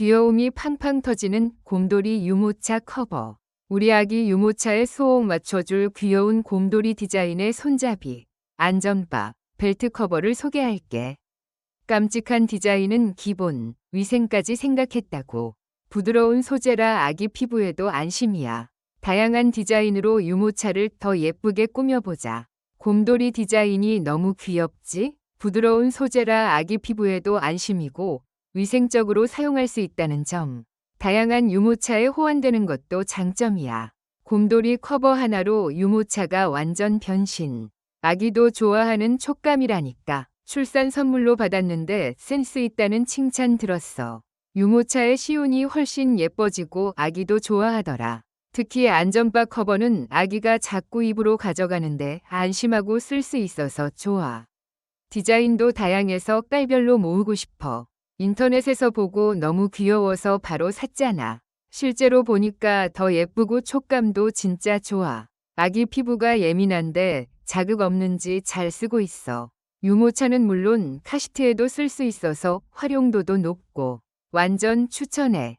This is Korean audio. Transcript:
귀여움이 팡팡 터지는 곰돌이 유모차 커버. 우리 아기 유모차에 소옥 맞춰줄 귀여운 곰돌이 디자인의 손잡이, 안전바, 벨트 커버를 소개할게. 깜찍한 디자인은 기본, 위생까지 생각했다고. 부드러운 소재라 아기 피부에도 안심이야. 다양한 디자인으로 유모차를 더 예쁘게 꾸며보자. 곰돌이 디자인이 너무 귀엽지? 부드러운 소재라 아기 피부에도 안심이고 위생적으로 사용할 수 있다는 점. 다양한 유모차에 호환되는 것도 장점이야. 곰돌이 커버 하나로 유모차가 완전 변신. 아기도 좋아하는 촉감이라니까. 출산 선물로 받았는데 센스 있다는 칭찬 들었어. 유모차의 시운이 훨씬 예뻐지고 아기도 좋아하더라. 특히 안전바 커버는 아기가 자꾸 입으로 가져가는데 안심하고 쓸 수 있어서 좋아. 디자인도 다양해서 깔별로 모으고 싶어. 인터넷에서 보고 너무 귀여워서 바로 샀잖아. 실제로 보니까 더 예쁘고 촉감도 진짜 좋아. 아기 피부가 예민한데 자극 없는지 잘 쓰고 있어. 유모차는 물론 카시트에도 쓸 수 있어서 활용도도 높고 완전 추천해.